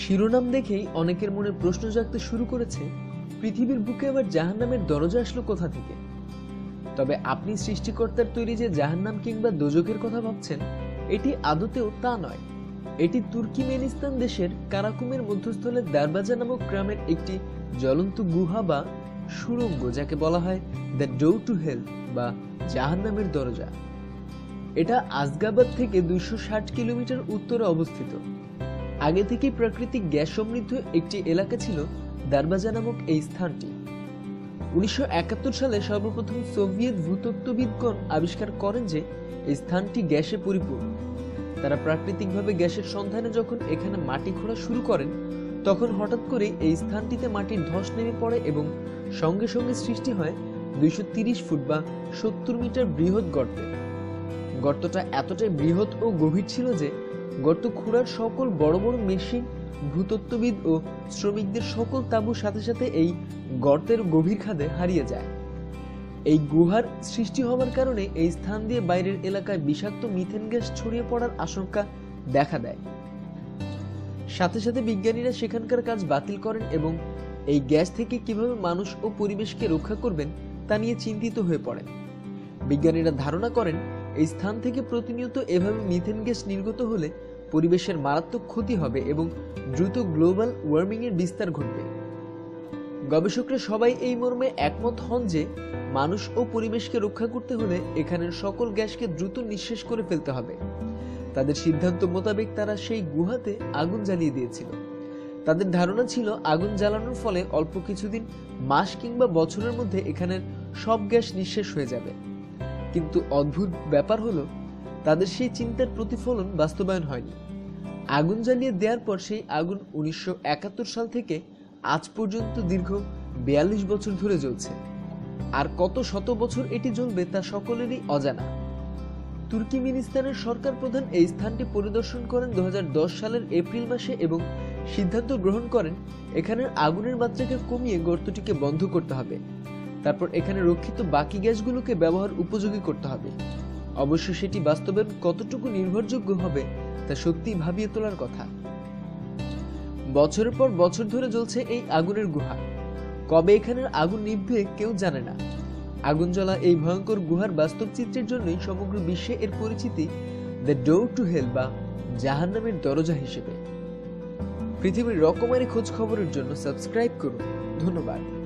শিরোনাম দেখেই অনেকের মনে প্রশ্ন জাগতে শুরু করেছে, পৃথিবীর বুকে আবার জাহান্নামের দরজা আসলো কোথা থেকে? তবে আপনি সৃষ্টিকর্তার তৈরি যে জাহান্নাম কিংবা দোজকের কথা ভাবছেন, এটি আদতেও তা নয়। এটি তুর্কিমেনিস্তান দেশের কারাকুমের মধ্যস্থলে দারবাজা নামক গ্রামের একটি জ্বলন্ত গুহা বা সুড়ঙ্গ, যাকে বলা হয় দ্য ডো টু হেল বা জাহান্নামের দরজা। এটা আজগাবাদ থেকে দুইশো ষাট কিলোমিটার উত্তরে অবস্থিত। আগে থেকেই প্রাকৃতিক গ্যাস সমৃদ্ধ একটি এলাকা ছিল দারবাজা নামক এই স্থানটি। উনিশশো একাত্তর সালে সর্বপ্রথম সোভিয়েত ভূতত্ত্ববিদগণ আবিষ্কার করেন যে এই স্থানটি গ্যাসে পরিপূর্ণ। তারা প্রাকৃতিকভাবে গ্যাসের সন্ধানে যখন এখানে মাটি খোঁড়া শুরু করেন, তখন হঠাৎ করে এই স্থানটিতে মাটির ধস নেমে পড়ে এবং সঙ্গে সঙ্গে সৃষ্টি হয় দুইশো ফুট বা সত্তর মিটার বৃহৎ গর্তের গর্তটা এতটাই বৃহৎ ও গভীর ছিল যে গর্ত খুঁড়ার সকল বড় বড় মেশিন, ভূতত্ত্ববিদ ও শ্রমিকদের সকল তাঁবুর সাথে সাথে এই গর্তের গভীর খাদে হারিয়ে যায়। এই গুহার সৃষ্টি হওয়ার কারণে এই স্থান দিয়ে বাইরের এলাকায় বিষাক্ত মিথেন গ্যাস ছড়িয়ে পড়ার আশঙ্কা দেখা দেয়। সাথে সাথে বিজ্ঞানীরা সেখানকার কাজ বাতিল করেন এবং এই গ্যাস থেকে কীভাবে মানুষ ও পরিবেশকে রক্ষা করবেন তা নিয়ে চিন্তিত হয়ে পড়েন। বিজ্ঞানীরা ধারণা করেন এই স্থান থেকে প্রতিনিয়ত এভাবে মিথেন গ্যাস নির্গত হলে পরিবেশের মারাত্মক ক্ষতি হবে এবং দ্রুত গ্লোবাল ওয়ার্মিং এর বিস্তার ঘটবে। গবেষকরা সবাই এই মর্মে একমত হন যে মানুষ ও পরিবেশকে রক্ষা করতে হলে এখানের সকল গ্যাসকে দ্রুত নিঃশেষ করে ফেলতে হবে। তাদের সিদ্ধান্ত মোতাবেক তারা সেই গুহাতে আগুন জ্বালিয়ে দিয়েছিল। তাদের ধারণা ছিল আগুন জ্বালানোর ফলে অল্প কিছুদিন, মাস কিংবা বছরের মধ্যে এখানের সব গ্যাস নিঃশেষ হয়ে যাবে। কিন্তু অদ্ভুত ব্যাপার হলো, তাদের সেই চিন্তার প্রতিফলন বাস্তবায়ন হয়নি। আগুন জ্বালিয়ে দেওয়ার পর সেই আগুন উনিশশো একাত্তর সাল থেকে আজ পর্যন্ত দীর্ঘ বিয়াল্লিশ বছর ধরে জ্বলছে। আর কত শত বছর এটি জ্বলবে তা সকলেরই অজানা। তুর্কিমিনিস্তানের সরকার প্রধান এই স্থানটি পরিদর্শন করেন দু হাজার দশ সালের এপ্রিল মাসে এবং সিদ্ধান্ত গ্রহণ করেন, এখানের আগুনের মাত্রাকে কমিয়ে গর্তটিকে বন্ধ করতে হবে। তারপর এখানে রক্ষিত বাকি গ্যাসগুলোকে ব্যবহার উপযোগী করতে হবে। অবশ্য সেটি বাস্তবায়ন কতটুকু নির্ভরযোগ্য হবে, তা সত্যি ভাবিয়ে তোলার কথা। বছরের পর বছর ধরে জ্বলছে এই আগুনের গুহা। কবে এখানের আগুন নিভবে কেউ জানে না। আগুন জ্বলা এই ভয়ঙ্কর গুহার বাস্তব চিত্রের জন্যই সমগ্র বিশ্বে এর পরিচিতি দ্য ডোর টু হেল বা জাহান্নামের দরজা হিসেবে। পৃথিবীর রকমারি খোঁজ খবরের জন্য সাবস্ক্রাইব করুন। ধন্যবাদ।